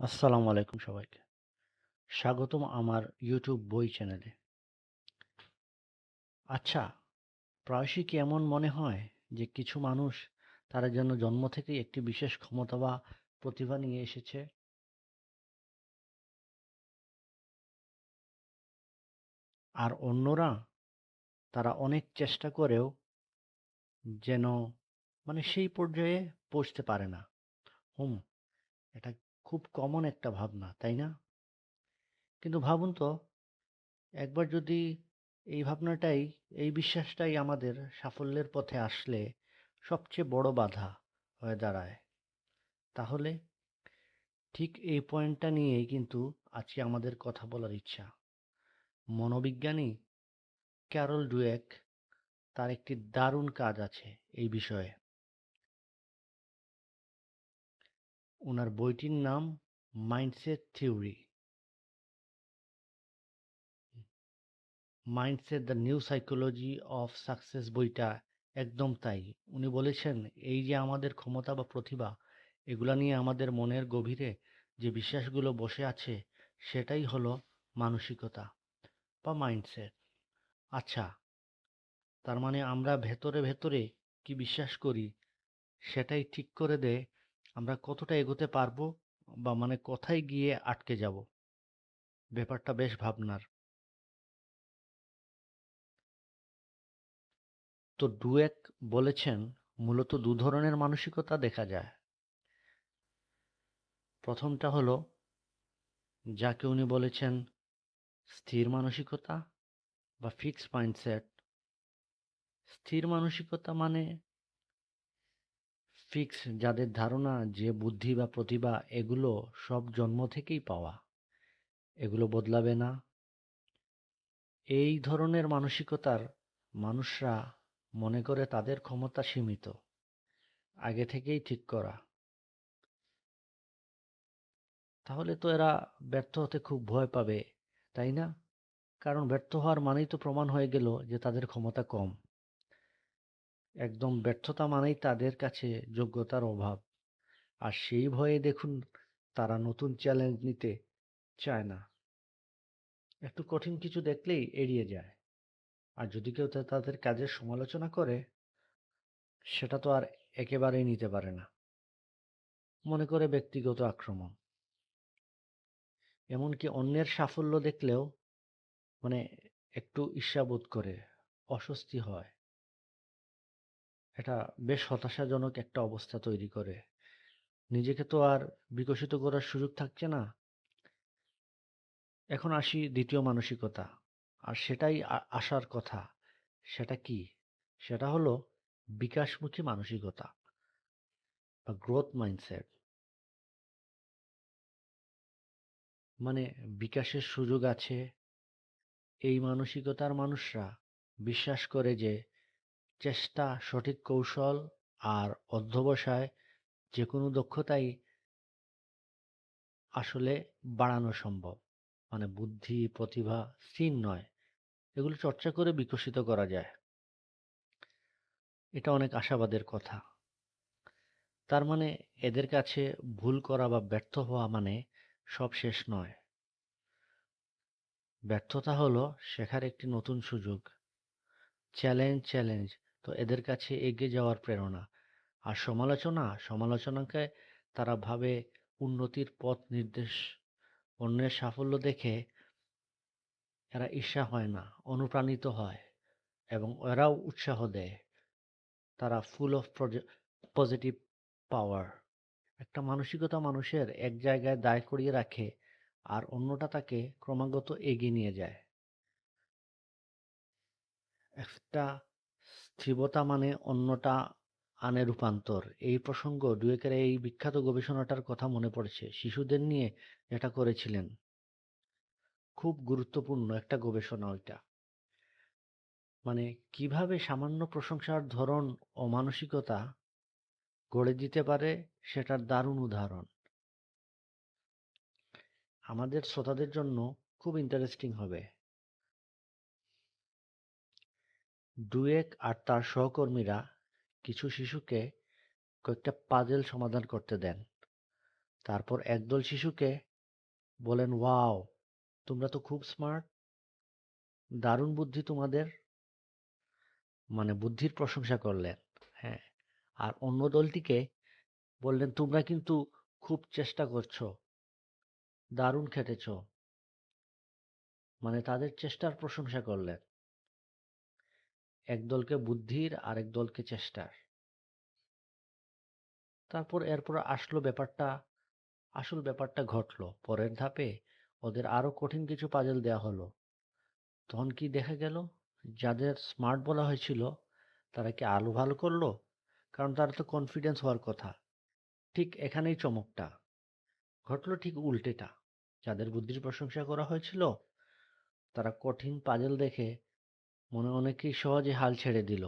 আসসালামু আলাইকুম সবাইকে। স্বাগতম আমার ইউটিউব বই চ্যানেলে। আচ্ছা, প্রায়শই কি এমন মনে হয় যে কিছু মানুষ তারা যেন জন্ম থেকেই একটি বিশেষ ক্ষমতা বা প্রতিভা নিয়ে এসেছে? আর অন্যরা তারা অনেক চেষ্টা করেও যেন মানে সেই পর্যায়ে পৌঁছতে পারে না। হুম, এটা খুব কমন একটা ভাবনা, তাই না? কিন্তু ভাবুন তো একবার যদি এই ভাবনাটাই, এই বিশ্বাসটাই আমাদের সাফল্যের পথে আসলে সবচেয়ে বড় বাধা হয়ে দাঁড়ায়। তাহলে ঠিক এই পয়েন্টটা নিয়েই কিন্তু আজকে আমাদের কথা বলার ইচ্ছা। মনোবিজ্ঞানী ক্যারল ডুয়েক তার একটি দারুণ কাজ আছে এই বিষয়ে। উনার বইটির নাম mindset theory. Mindset the new psychology of success বইটা একদম তাই। উনি বলেছেন এই যে আমাদের ক্ষমতা বা প্রতিভা এগুলা নিয়ে আমাদের মনের গভীরে যে বিশ্বাসগুলো বসে আছে সেটাই হলো মানসিকতা বা মাইন্ডসেট। আচ্ছা, তার মানে আমরা ভেতরে, ভেতরে কি বিশ্বাস করি সেটাই ঠিক করে দেয় আমরা কতটা এগোতে পারব বা মানে কোথায় গিয়ে আটকে যাব। ব্যাপারটা বেশ ভাবনার। তো ডুয়েক বলেছেন, মূলত দু ধরনের মানসিকতা দেখা যায়। প্রথমটা হলো, যাকে উনি বলেছেন স্থির মানসিকতা বা ফিক্সড মাইন্ডসেট। স্থির মানসিকতা মানে ফিক্স যাদের ধারণা যে বুদ্ধি বা প্রতিভা এগুলো সব জন্ম থেকেই পাওয়া। এগুলো বদলাবে না। এই ধরনের মানসিকতার মানুষরা মনে করে তাদের ক্ষমতা সীমিত। আগে থেকেই ঠিক করা। তাহলে তো এরা ব্যর্থ হতে খুব ভয় পাবে, তাই না? কারণ ব্যর্থ হওয়ার মানেই তো প্রমাণ হয়ে গেল যে তাদের ক্ষমতা কম। একদম ব্যর্থতা মানেই তাদের কাছে যোগ্যতার অভাব। আর সেই ভয়ে দেখুন তারা নতুন চ্যালেঞ্জ নিতে চায় না। একটু কঠিন কিছু দেখলেই এড়িয়ে যায়। আর যদি কেউ তাদের কাজের সমালোচনা করে সেটা তো আর একেবারেই নিতে পারে না। মনে করে ব্যক্তিগত আক্রমণ। এমনকি অন্যের সাফল্য দেখলেও মানে একটু ঈর্ষাবোধ করে, অস্বস্তি হয়। এটা বেশ হতাশাজনক একটা অবস্থা তৈরি করে। নিজেকে তো আর বিকশিত করার সুযোগ থাকছে না। এখন আসি দ্বিতীয় মানসিকতা। আর সেটাই আসার কথা। সেটা কি? সেটা হলো বিকাশমুখী মানসিকতা বা গ্রোথ মাইন্ডসেট। মানে বিকাশের সুযোগ আছে। এই মানসিকতার মানুষরা বিশ্বাস করে যে চেষ্টা, সঠিক কৌশল আর অধ্যবসায় যে কোনো দক্ষতাই আসলে বাড়ানো সম্ভব। মানে বুদ্ধি, প্রতিভা স্থির নয়। এগুলো চর্চা করে বিকশিত করা যায়। এটা অনেক আশাবাদের কথা। তার মানে এদের কাছে ভুল করা বা ব্যর্থ হওয়া মানে সব শেষ নয়। ব্যর্থতা হলো শেখার একটি নতুন সুযোগ। চ্যালেঞ্জ, চ্যালেঞ্জ তো এদের কাছে এগিয়ে যাওয়ার প্রেরণা। আর সমালোচনা, সমালোচনাকে তারা ভাবে উন্নতির পথ নির্দেশ। অন্যের সাফল্য দেখে এরা ঈর্ষা হয় না, অনুপ্রাণিত হয় এবং এরাও উৎসাহ দেয়। তারা ফুল অফ পজিটিভ পাওয়ার। একটা মানসিকতা মানুষের এক জায়গায় দায় করিয়ে রাখে আর অন্যটা তাকে ক্রমাগত এগিয়ে নিয়ে যায়। একটা স্থিরতা মানে অন্যটা আনে রূপান্তর। এই প্রসঙ্গ ডুয়েকের এই বিখ্যাত গবেষণাটার কথা মনে পড়েছে। শিশুদের নিয়ে যেটা করেছিলেন। খুব গুরুত্বপূর্ণ একটা গবেষণা ওইটা। মানে কীভাবে সামান্য প্রশংসার ধরন ও মানসিকতা গড়ে দিতে পারে সেটার দারুণ উদাহরণ। আমাদের শ্রোতাদের জন্য খুব ইন্টারেস্টিং হবে। ডুয়েক আর তার সহকর্মীরা কিছু শিশুকে কয়েকটা পাজেল সমাধান করতে দেন। তারপর একদল শিশুকে বলেন, ওয়াও, তোমরা তো খুব স্মার্ট দারুণ বুদ্ধি তোমাদের। মানে বুদ্ধির প্রশংসা করলেন। হ্যাঁ আর অন্য দলটিকে বললেন, তোমরা কিন্তু খুব চেষ্টা করছ। দারুণ খেটেছ। মানে তাদের চেষ্টার প্রশংসা করলেন। এক দলকে বুদ্ধির আর দলকে চেষ্টার। তারপর এরপর আসলো ব্যাপারটা, আসল ব্যাপারটা ঘটলো। পরের ধাপে ওদের আরও কঠিন কিছু পাজেল দেওয়া হলো। তখন কি দেখা গেল? যাদের স্মার্ট বলা হয়েছিল, তারা কি আলো ভালো করল? কারণ তারা তো কনফিডেন্স হওয়ার কথা। ঠিক এখানেই চমকটা। ঘটলো ঠিক উল্টেটা। যাদের বুদ্ধির প্রশংসা করা হয়েছিল, তারা কঠিন পাজেল দেখে মনে অনেকেই সহজে হাল ছেড়ে দিল।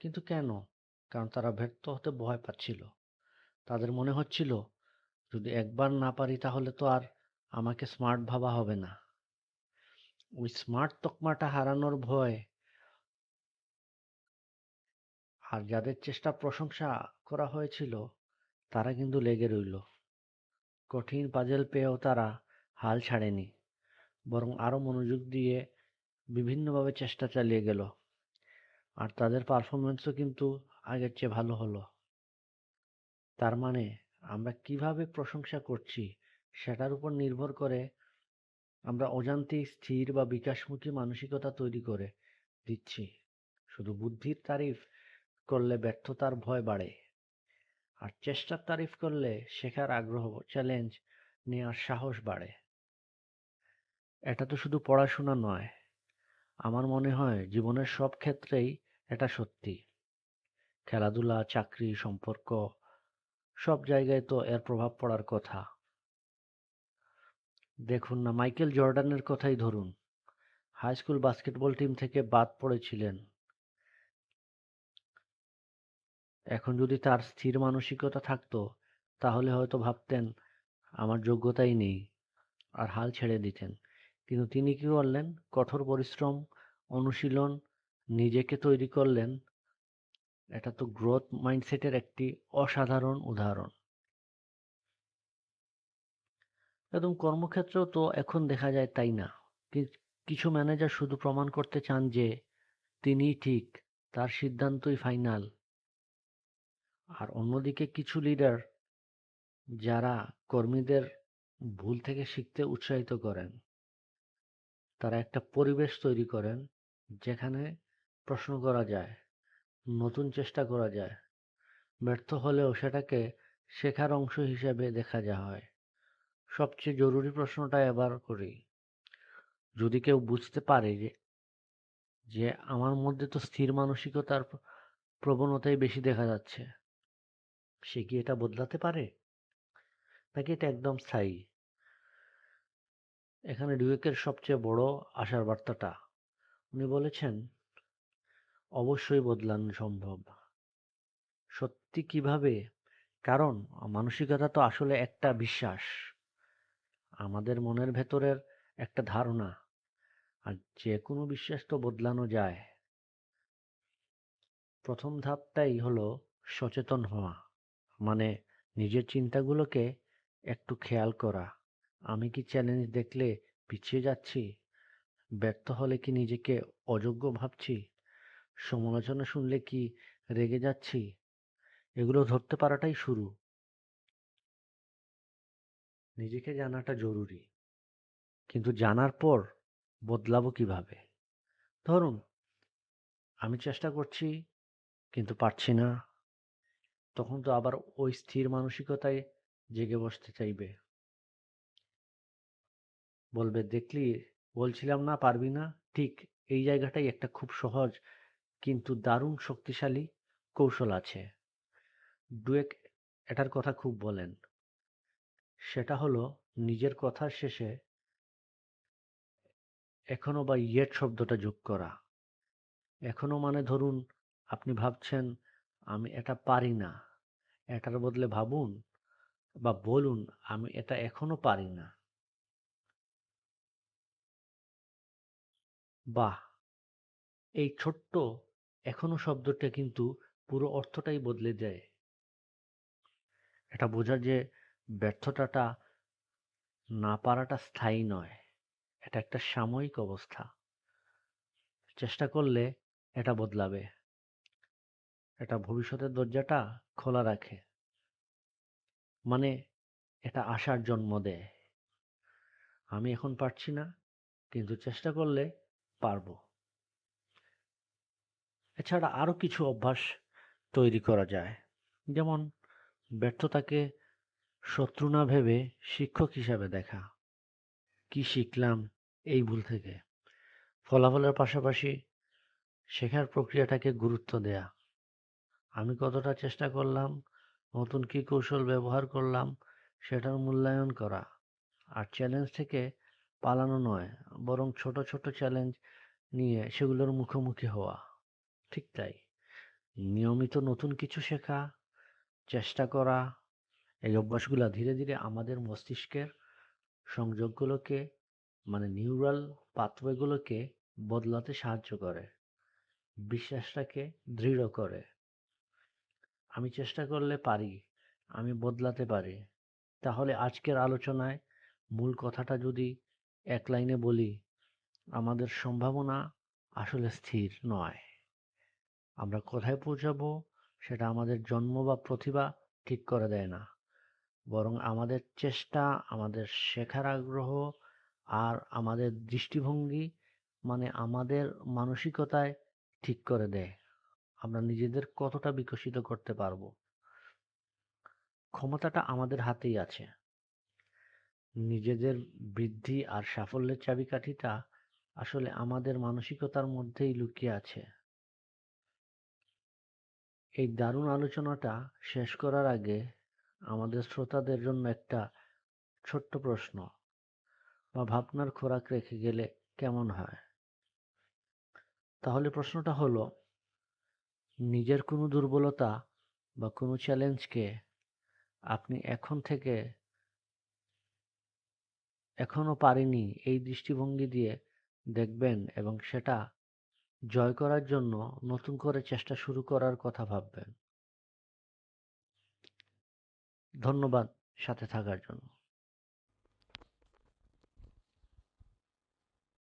কিন্তু কেন? কারণ তারা ব্যর্থ হতে ভয় পাচ্ছিল। তাদের মনে হচ্ছিল, যদি একবার না পারি তাহলে তো আর আমাকে স্মার্ট ভাবা হবে না। ওই স্মার্ট তকমাটা হারানোর ভয় আর যাদের চেষ্টা প্রশংসা করা হয়েছিল, তারা কিন্তু লেগে রইল। কঠিন পাজেল পেয়েও তারা হাল ছাড়েনি, বরং আরও মনোযোগ দিয়ে বিভিন্নভাবে চেষ্টা চালিয়ে গেল। আর তাদের পারফরমেন্সও কিন্তু আগের চেয়ে ভালো হলো। তার মানে আমরা কীভাবে প্রশংসা করছি সেটার উপর নির্ভর করে আমরা অজান্তেই স্থির বা বিকাশমুখী মানসিকতা তৈরি করে দিচ্ছি। শুধু বুদ্ধির তারিফ করলে ব্যর্থতার ভয় বাড়ে। আর চেষ্টার তারিফ করলে শেখার আগ্রহ চ্যালেঞ্জ নেওয়ার সাহস বাড়ে। এটা তো শুধু পড়াশোনা নয় আমার মনে হয় জীবনের সব ক্ষেত্রেই এটা সত্যি। খেলাধুলা, চাকরি, সম্পর্ক, সব জায়গায় তো এর প্রভাব পড়ার কথা। দেখুন না, মাইকেল জর্ডানের কথাই ধরুন। হাই স্কুল বাস্কেটবল টিম থেকে বাদ পড়েছিলেন। এখন যদি তার স্থির মানসিকতা থাকতো, তাহলে হয়তো ভাবতেন, আমার যোগ্যতাই নেই। আর হাল ছেড়ে দিতেন। কিন্তু তিনি কি করলেন? কঠোর পরিশ্রম, অনুশীলন নিজেকে তৈরি করলেন। এটা তো গ্রোথ মাইন্ডসেটের একটি অসাধারণ উদাহরণ। একদম কর্মক্ষেত্র তো এখন দেখা যায় তাই না? কিছু ম্যানেজার শুধু প্রমাণ করতে চান যে তিনিই ঠিক, তার সিদ্ধান্তই ফাইনাল আর অন্যদিকে কিছু লিডার যারা কর্মীদের ভুল থেকে শিখতে উৎসাহিত করেন। তারা একটা পরিবেশ তৈরি করেন যেখানে প্রশ্ন করা যায়, নতুন চেষ্টা করা যায়। ব্যর্থ হলেও সেটাকে শেখার অংশ হিসেবে দেখা যা হয় সবচেয়ে জরুরি প্রশ্নটা এবার করি। যদি কেউ বুঝতে পারে যে যে আমার মধ্যে তো স্থির মানসিকতার প্রবণতাই বেশি দেখা যাচ্ছে, সে কি এটা বদলাতে পারে? নাকি এটা একদম স্থায়ী? এখানে ডিউকের সবচেয়ে বড় আশার বার্তাটা। উনি বলেছেন, অবশ্যই বদলানো সম্ভব। সত্যি কীভাবে? কারণ, মানসিকতা তো আসলে একটা বিশ্বাস। আমাদের মনের ভেতরের একটা ধারণা। আর যে কোনো বিশ্বাস তো বদলানো যায়। প্রথম ধাপটাই হলো সচেতন হওয়া। মানে নিজের চিন্তাগুলোকে একটু খেয়াল করা। আমি কি চ্যালেঞ্জ দেখলে পিছিয়ে যাচ্ছি? ব্যর্থ হলে কি নিজেকে অযোগ্য ভাবছি? সমালোচনা শুনলে কি রেগে যাচ্ছি? এগুলো ধরতে পারাটাই শুরু। নিজেকে জানাটা জরুরি। কিন্তু জানার পর বদলাবো কীভাবে? ধরুন, আমি চেষ্টা করছি, কিন্তু পারছি না। তখন তো আবার ওই স্থির মানসিকতায় জেগে বসতে চাইবে। বলবে, দেখলি, বলছিলাম না পারবি না। ঠিক এই জায়গাটাই একটা খুব সহজ কিন্তু দারুণ শক্তিশালী কৌশল আছে। ডুয়েক এটার কথা খুব বলেন। সেটা হলো, নিজের কথার শেষে এখনও বা ইয়েট শব্দটা যোগ করা। এখনও মানে ধরুন, আপনি ভাবছেন, আমি এটা পারি না। এটার বদলে ভাবুন বা বলুন, আমি এটা এখনও পারি না। বাহ! এই ছোট্ট এখনও শব্দটা কিন্তু পুরো অর্থটাই বদলে দেয়। এটা বোঝার যে ব্যর্থতাটা না পারাটা স্থায়ী নয়, এটা একটা সাময়িক অবস্থা। চেষ্টা করলে এটা বদলাবে। এটা ভবিষ্যতের দরজাটা খোলা রাখে। মানে এটা আশার জন্ম দেয়। আমি এখন পারছি না, কিন্তু চেষ্টা করলে পারব। এছাড়া আরও কিছু অভ্যাস তৈরি করা যায়। যেমন ব্যর্থতাকে শত্রু না ভেবে শিক্ষক হিসাবে দেখা। কি শিখলাম এই ভুল থেকে? ফলাফলের পাশাপাশি শেখার প্রক্রিয়াটাকে গুরুত্ব দেয়া। আমি কতটা চেষ্টা করলাম, নতুন কি কৌশল ব্যবহার করলাম, সেটার মূল্যায়ন করা। আর চ্যালেঞ্জ থেকে পালানো নয়, বরং ছোট ছোট চ্যালেঞ্জ নিয়ে সেগুলোর মুখোমুখি হওয়া। ঠিক তাই। নিয়মিত নতুন কিছু শেখা, চেষ্টা করা, এই অভ্যাসগুলো ধীরে ধীরে আমাদের মস্তিষ্কের সংযোগগুলোকে মানে নিউরাল পাথওয়েগুলোকে বদলাতে সাহায্য করে, বিশ্বাসটাকে দৃঢ় করে। আমি চেষ্টা করলে পারি, আমি বদলাতে পারি। তাহলে আজকের আলোচনায় মূল কথাটা যদি এক লাইনে বলি, আমাদের সম্ভাবনা আসলে স্থির নয়। আমরা কোথায় পৌঁছাবো সেটা আমাদের জন্ম বা প্রতিভা ঠিক করে দেয় না। বরং আমাদের চেষ্টা, আমাদের শেখার আগ্রহ আর আমাদের দৃষ্টিভঙ্গি মানে আমাদের মানসিকতায় ঠিক করে দেয়। আমরা নিজেদের কতটা বিকশিত করতে পারব? ক্ষমতাটা আমাদের হাতেই আছে। নিজেদের বৃদ্ধি আর সাফল্যের চাবিকাঠিটা আসলে আমাদের মানসিকতার মধ্যেই লুকিয়ে আছে। এই দারুণ আলোচনাটা শেষ করার আগে আমাদের শ্রোতাদের জন্য একটা ছোট্ট প্রশ্ন, বা ভাবনার খোরাক রেখে গেলে কেমন হয়? তাহলে প্রশ্নটা হলো, নিজের কোনো দুর্বলতা বা কোনো চ্যালেঞ্জকে আপনি এখন থেকে এখনও পারিনি এই দৃষ্টিভঙ্গি দিয়ে দেখবেন এবং সেটা জয় করার জন্য নতুন করে চেষ্টা শুরু করার কথা ভাববেন। ধন্যবাদ সাথে থাকার জন্য।